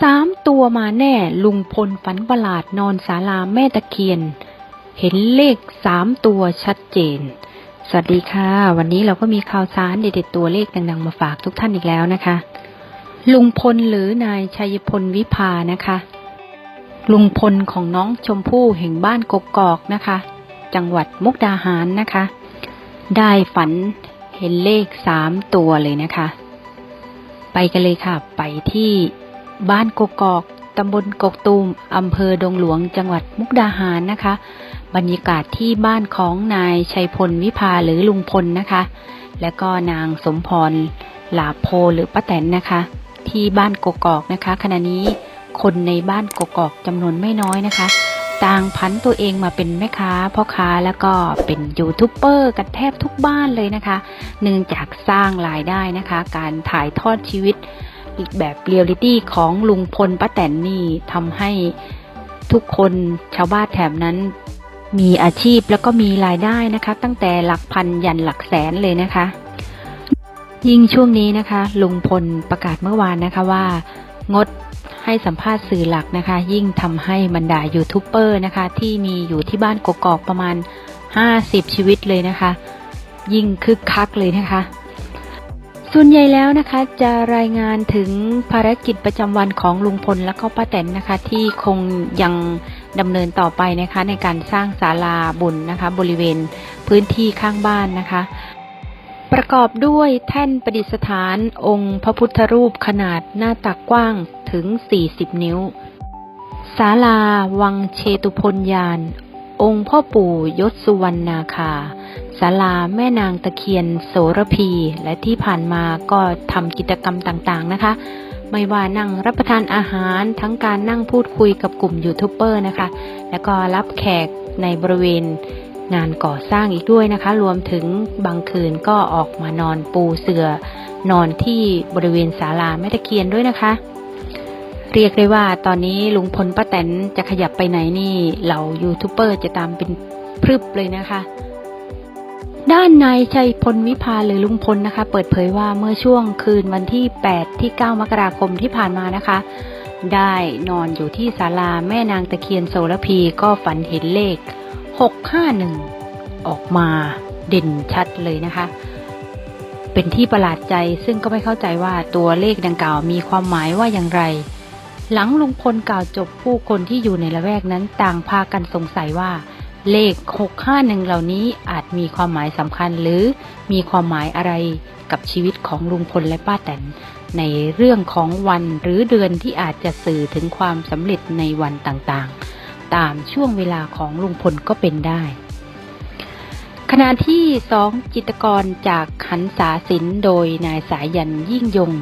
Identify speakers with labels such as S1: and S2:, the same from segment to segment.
S1: สามตัวมาแน่ลุงพลฝันประหลาดนอนศาลาแม่ตะเคียน เห็นเลขสามตัวชัดเจน สวัสดีค่ะ วันนี้เราก็มีข่าวสารเด็ดๆตัวเลขดังๆมาฝากทุกท่านอีกแล้วนะคะ ลุงพลหรือนายชัยพลวิภานะคะ ลุงพลของน้องชมพู่แห่งบ้านกกอกนะคะ จังหวัดมุกดาหารนะคะ ได้ฝันเห็นเลขสามตัวเลยนะคะ ไปกันเลยค่ะ ไปที่ บ้านกกอกตำบลกกตูมอำเภอดงหลวงจังหวัดมุกดาหารนะคะ บรรยากาศที่บ้านของนายชัยพลวิภาหรือลุงพลนะคะ และก็นางสมพรหลาโพหรือป้าแตนนะคะ ที่บ้านกกอกนะคะ ขณะนี้คนในบ้านกกอกจำนวนไม่น้อยนะคะ ต่างพันตัวเองมาเป็นแม่ค้าพ่อค้าแล้วก็เป็นยูทูบเบอร์กันแทบทุกบ้านเลยนะคะ เนื่องจากสร้างรายได้นะคะ การถ่ายทอดชีวิต แบบเรียลลิตี้ของลุงพลป้าแตนนี่ทำให้ทุกคนชาวบ้านแถบนั้น มีอาชีพแล้วก็มีรายได้นะคะ ตั้งแต่หลักพันยันหลักแสนเลยนะคะ ยิ่งช่วงนี้นะคะ ลุงพลประกาศเมื่อวานนะคะว่างดให้สัมภาษณ์สื่อหลักนะคะ ยิ่งทำให้บรรดายูทูบเบอร์นะคะ ที่มีอยู่ที่บ้านกกอกประมาณ 50 ชีวิตเลยนะคะ ยิ่งคึกคักเลยนะคะ ส่วนใหญ่แล้วนะคะจะรายงานถึงภารกิจประจำวันของลุงพลและก็ป้าแตนนะคะ ที่คงยังดำเนินต่อไปนะคะ ในการสร้างศาลาบุญนะคะ บริเวณพื้นที่ข้างบ้านนะคะ ประกอบด้วยแท่นประดิษฐานองค์พระพุทธรูปขนาดหน้าตักกว้างถึง 40 นิ้วศาลาวังเชตุพลยาน องค์พ่อปู่ยศสุวรรณนาคา ศาลาแม่นางตะเคียนโสระพี และที่ผ่านมาก็ทำกิจกรรมต่างๆนะคะ ไม่ว่านั่งรับประทานอาหารทั้งการนั่งพูดคุยกับกลุ่มยูทูบเบอร์นะคะ แล้วก็รับแขกในบริเวณงานก่อสร้างอีกด้วยนะคะ รวมถึงบางคืนก็ออกมานอนปูเสือนอนที่บริเวณศาลาแม่ตะเคียนด้วยนะคะ เรียกได้ว่าตอนนี้ลุงพลป้าแตนจะขยับไปไหนนี่เหล่ายูทูบเบอร์จะตามเป็นพรึบเลยนะคะ ด้านนายชัยพลวิภาหรือลุงพลนะคะ เปิดเผยว่าเมื่อช่วงคืนวันที่ 8 ที่ 9 มกราคมที่ผ่านมานะคะ ได้นอนอยู่ที่ศาลาแม่นางตะเคียนโสระพีก็ฝันเห็นเลข 651 ออกมาเด่นชัดเลยนะคะ เป็นที่ประหลาดใจซึ่งก็ไม่เข้าใจว่าตัวเลขดังกล่าวมีความหมายว่าอย่างไร หลังลุงพลกล่าวจบผู้คนที่อยู่ในละแวกนั้นต่างพากันสงสัยว่า เลข 651 เหล่านี้อาจมีความหมายสำคัญหรือมีความหมายอะไรกับชีวิตของลุงพลและป้าแตนในเรื่องของวันหรือเดือนที่อาจจะสื่อถึงความสำเร็จในวันต่างๆ ตามช่วงเวลาของลุงพลก็เป็นได้ ขณะที่สองจิตรกรจากหันษาศิลป์โดยนายสายันยิ่งยง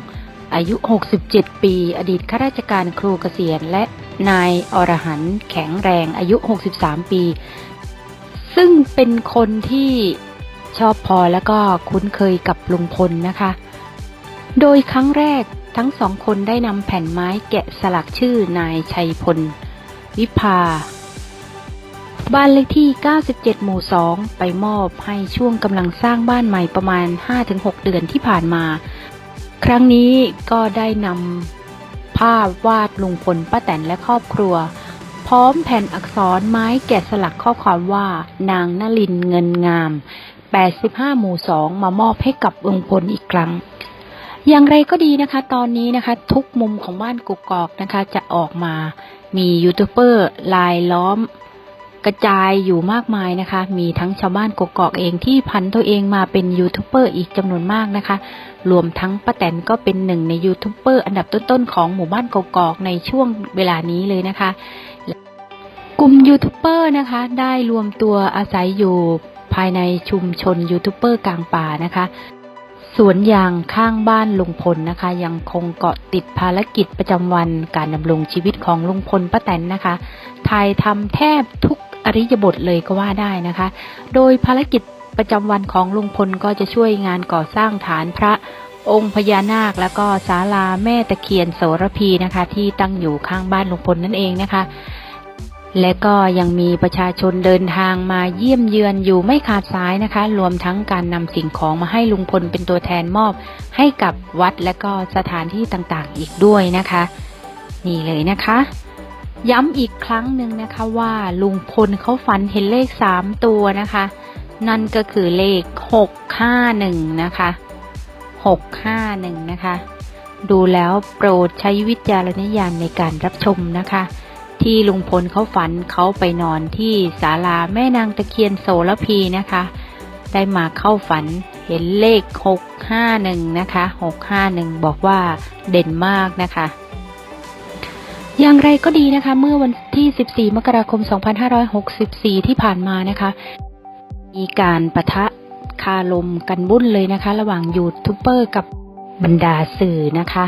S1: อายุ 67 ปี อดีตข้าราชการครูเกษียณและนายอรหันต์แข็งแรงอายุ 63 ปี ซึ่งเป็นคนที่ชอบพอและก็คุ้นเคยกับลุงพลนะคะ โดยครั้งแรกทั้งสองคนได้นำแผ่นไม้แกะสลักชื่อนายชัยพล วิภา บ้านเลขที่ 97 หมู่ 2 ไปมอบให้ช่วงกำลังสร้างบ้านใหม่ประมาณ 5-6 เดือนที่ผ่านมา ครั้งนี้ก็ได้นำภาพวาดลุงพลป้าแตนและครอบครัว ร้อมแผ่นอักษรไม้แกะสลักข้อความว่า นางนลินเงินงาม 85 หมู่ 2 มามอบให้กับลุงพลอีกครั้ง อย่างไรก็ดีนะคะ ตอนนี้นะคะ ทุกมุมของบ้านกุกกอกนะคะ จะออกมามียูทูบเบอร์ลายล้อม กระจายอยู่มากมายนะคะ มีทั้งชาวบ้านกกอกเองที่พันตัวเองมาเป็นยูทูบเบอร์อีกจำนวนมากนะคะ รวมทั้งป้าแตนก็เป็นหนึ่งในยูทูบเบอร์อันดับต้นๆของหมู่บ้านกกอกในช่วงเวลานี้เลยนะคะ กลุ่มยูทูบเบอร์นะคะ ได้รวมตัวอาศัยอยู่ภายในชุมชนยูทูบเบอร์กลางป่านะคะสวนยางข้างบ้านลุงพลนะคะ ยังคงเกาะติดภารกิจประจำวันการดำรงชีวิตของลุงพลป้าแตนนะคะถ่ายทำแทบทุก ริยบทเลยก็ว่าได้นะคะ โดยภารกิจประจำวันของลุงพลก็จะช่วยงานก่อสร้างฐานพระองค์พญานาคแล้วก็ศาลาแม่ตะเคียนโสระพีนะคะ ที่ตั้งอยู่ข้างบ้านลุงพลนั่นเองนะคะ และก็ยังมีประชาชนเดินทางมาเยี่ยมเยือนอยู่ไม่ขาดสายนะคะ รวมทั้งการนำสิ่งของมาให้ลุงพลเป็นตัวแทนมอบ ให้กับวัดและก็สถานที่ต่างๆ อีกด้วยนะคะ นี่เลยนะคะ ย้ำอีกครั้งหนึ่งนะคะว่าลุงพลเขาฝันเห็นเลขสามตัวนะคะ นั่นก็คือเลขหกห้าหนึ่งนะคะหกห้าหนึ่งนะคะ ดูแล้วโปรดใช้วิจารณญาณในการรับชมนะคะ ที่ลุงพลเขาฝันเขาไปนอนที่ศาลาแม่นางตะเคียนโสระพีนะคะ ได้มาเข้าฝันเห็นเลขหกห้าหนึ่งนะคะหกห้าหนึ่งบอกว่าเด่นมากนะคะ อย่างไรก็ดีนะคะ เมื่อวันที่ 14 มกราคม 2564 ที่ผ่านมานะคะ มีการประทะคารมกันบุ่นเลยนะคะ ระหว่างยูทูบเบอร์กับบรรดาสื่อนะคะ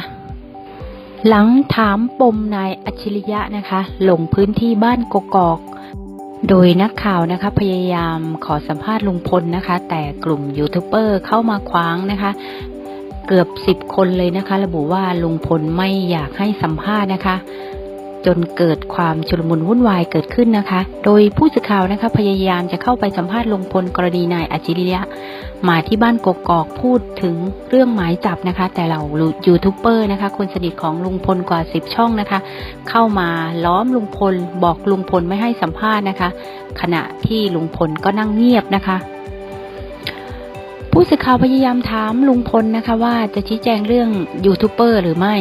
S1: หลังถามปมนายอัจฉริยะนะคะ ลงพื้นที่บ้านกกอก โดยนักข่าวนะคะ พยายามขอสัมภาษณ์ลุงพลนะคะ แต่กลุ่มยูทูบเบอร์เข้ามาขวางนะคะ เกือบสิบคนเลยนะคะ ระบุว่าลุงพลไม่อยากให้สัมภาษณ์นะคะ จนเกิดความชุลมุนวุ่นวายเกิดขึ้นนะคะ โดยผู้สื่อข่าวนะคะพยายามจะเข้าไปสัมภาษณ์ลุงพลกรณีนายอัจฉริยะมาที่บ้านกกอกพูดถึงเรื่องหมายจับนะคะ แต่เรายูทูบเบอร์นะคะ คนสนิทของลุงพลกว่าสิบช่องนะคะ เข้ามาล้อมลุงพลบอกลุงพลไม่ให้สัมภาษณ์นะคะ ขณะที่ลุงพลก็นั่งเงียบนะคะผู้สื่อข่าวพยายามถามลุงพลนะคะว่าจะชี้แจงเรื่องยูทูบเบอร์หรือไม่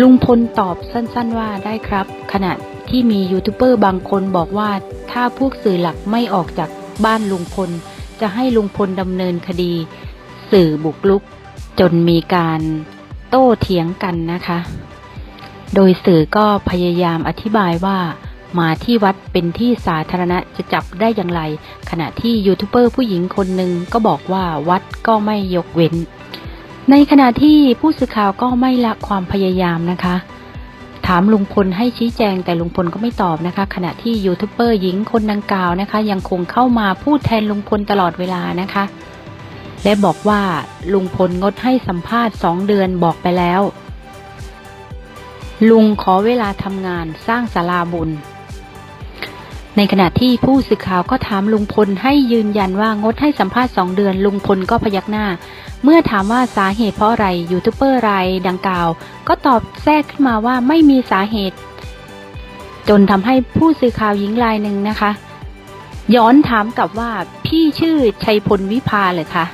S1: ลุงพลตอบสั้นๆว่าได้ครับ ขณะที่มียูทูบเบอร์บางคนบอกว่าถ้าพวกสื่อหลักไม่ออกจากบ้านลุงพล จะให้ลุงพลดำเนินคดี สื่อบุกลุก จนมีการโต้เถียงกันนะคะ โดยสื่อก็พยายามอธิบายว่ามาที่วัดเป็นที่สาธารณะจะจับได้อย่างไร ขณะที่ยูทูบเบอร์ผู้หญิงคนหนึ่งก็บอกว่าวัดก็ไม่ยกเว้น ในขณะที่ผู้สื่อข่าวก็ไม่ละความพยายามนะคะ ถามลุงพลให้ชี้แจงแต่ลุงพลก็ไม่ตอบนะคะ ขณะที่ยูทูบเบอร์หญิงคนดังกล่าวนะคะ ยังคงเข้ามาพูดแทนลุงพลตลอดเวลานะคะ และบอกว่าลุงพลงดให้สัมภาษณ์สองเดือนบอกไปแล้ว ลุงขอเวลาทำงานสร้างศาลาบุญ ในขณะที่ผู้สื่อข่าวก็ถามลุงพลให้ยืนยันว่างดให้สัมภาษณ์สองเดือนลุงพลก็พยักหน้า เมื่อถามว่าสาเหตุเพราะอะไรยูทูบเบอร์รายดังกล่าว ก็ตอบแทรกขึ้นมาว่าไม่มีสาเหตุ จนทำให้ผู้สื่อข่าวหญิงรายหนึ่งนะคะ ย้อนถามกลับว่าพี่ชื่อชัยพลวิภาเลยคะ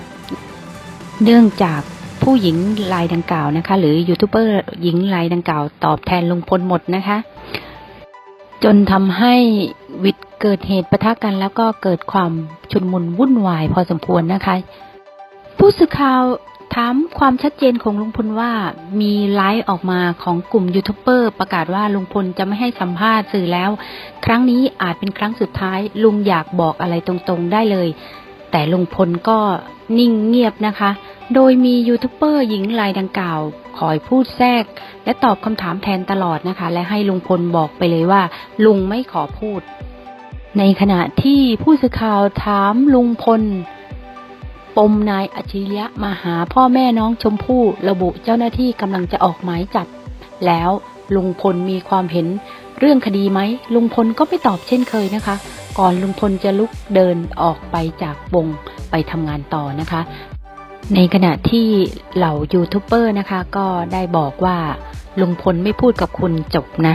S1: เนื่องจากผู้หญิงรายดังกล่าวนะคะ หรือยูทูบเบอร์หญิงรายดังกล่าว ตอบแทนลุงพลหมดนะคะ จนทำให้ วิทย์เกิดเหตุปะทะกันแล้วก็เกิดความชุนมุนวุ่นวายพอสมควรนะคะ ผู้สื่อข่าวถามความชัดเจนของลุงพลว่ามีไลฟ์ออกมาของกลุ่มยูทูบเบอร์ประกาศว่าลุงพลจะไม่ให้สัมภาษณ์สื่อแล้ว ครั้งนี้อาจเป็นครั้งสุดท้าย ลุงอยากบอกอะไรตรงๆได้เลย แต่ลุงพลก็นิ่งเงียบนะคะ โดยมียูทูบเบอร์หญิงรายดังกล่าว คอยพูดแทรก และตอบคำถามแทนตลอดนะคะ และให้ลุงพลบอกไปเลยว่า ลุงไม่ขอพูด ในขณะที่ผู้สื่อข่าวถามลุงพล ปมนายอัจฉริยะมาหาพ่อแม่น้องชมพู่ระบุเจ้าหน้าที่กำลังจะออกหมายจับ แล้วลุงพลมีความเห็นเรื่องคดีไหมลุงพลก็ไม่ตอบเช่นเคยนะคะ ก่อนลุงพลจะลุกเดินออกไปจากวงไปทำงานต่อนะคะ ในขณะที่เหล่ายูทูบเบอร์นะคะ ก็ได้บอกว่าลุงพลไม่พูดกับคุณจบนะ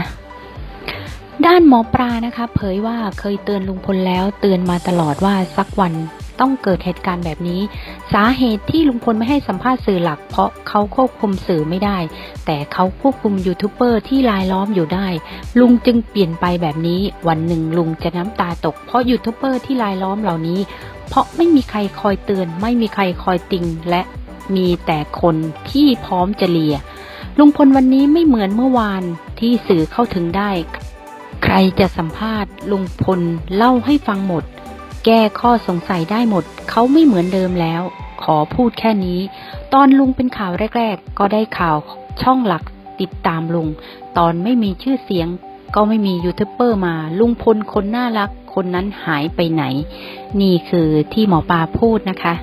S1: ด้านหมอปลานะคะ เผยว่าเคยเตือนลุงพลแล้วเตือนมาตลอดว่าสักวันต้องเกิดเหตุการณ์แบบนี้ สาเหตุที่ลุงพลไม่ให้สัมภาษณ์สื่อหลัก เพราะเขาควบคุมสื่อไม่ได้ แต่เขาควบคุมยูทูบเบอร์ที่ลายล้อมอยู่ได้ ลุงจึงเปลี่ยนไปแบบนี้ วันหนึ่งลุงจะน้ำตาตก เพราะยูทูบเบอร์ที่ลายล้อมเหล่านี้ เพราะไม่มีใครคอยเตือน ไม่มีใครคอยติง และมีแต่คนที่พร้อมจะเลียลุงพลวันนี้ไม่เหมือนเมื่อวานที่สื่อเข้าถึงได้ ใครจะสัมภาษณ์ลุงพลเล่าให้ฟังหมด แก้ข้อสงสัยได้หมด เขาไม่เหมือนเดิมแล้ว ขอพูดแค่นี้ ตอนลุงเป็นข่าวแรก ๆ ก็ได้ข่าวช่องหลักติดตามลุง ตอนไม่มีชื่อเสียง ก็ไม่มียูทูบเบอร์มา ลุงพลคนน่ารัก คนนั้นหายไปไหน นี่คือที่หมอปลาพูดนะคะ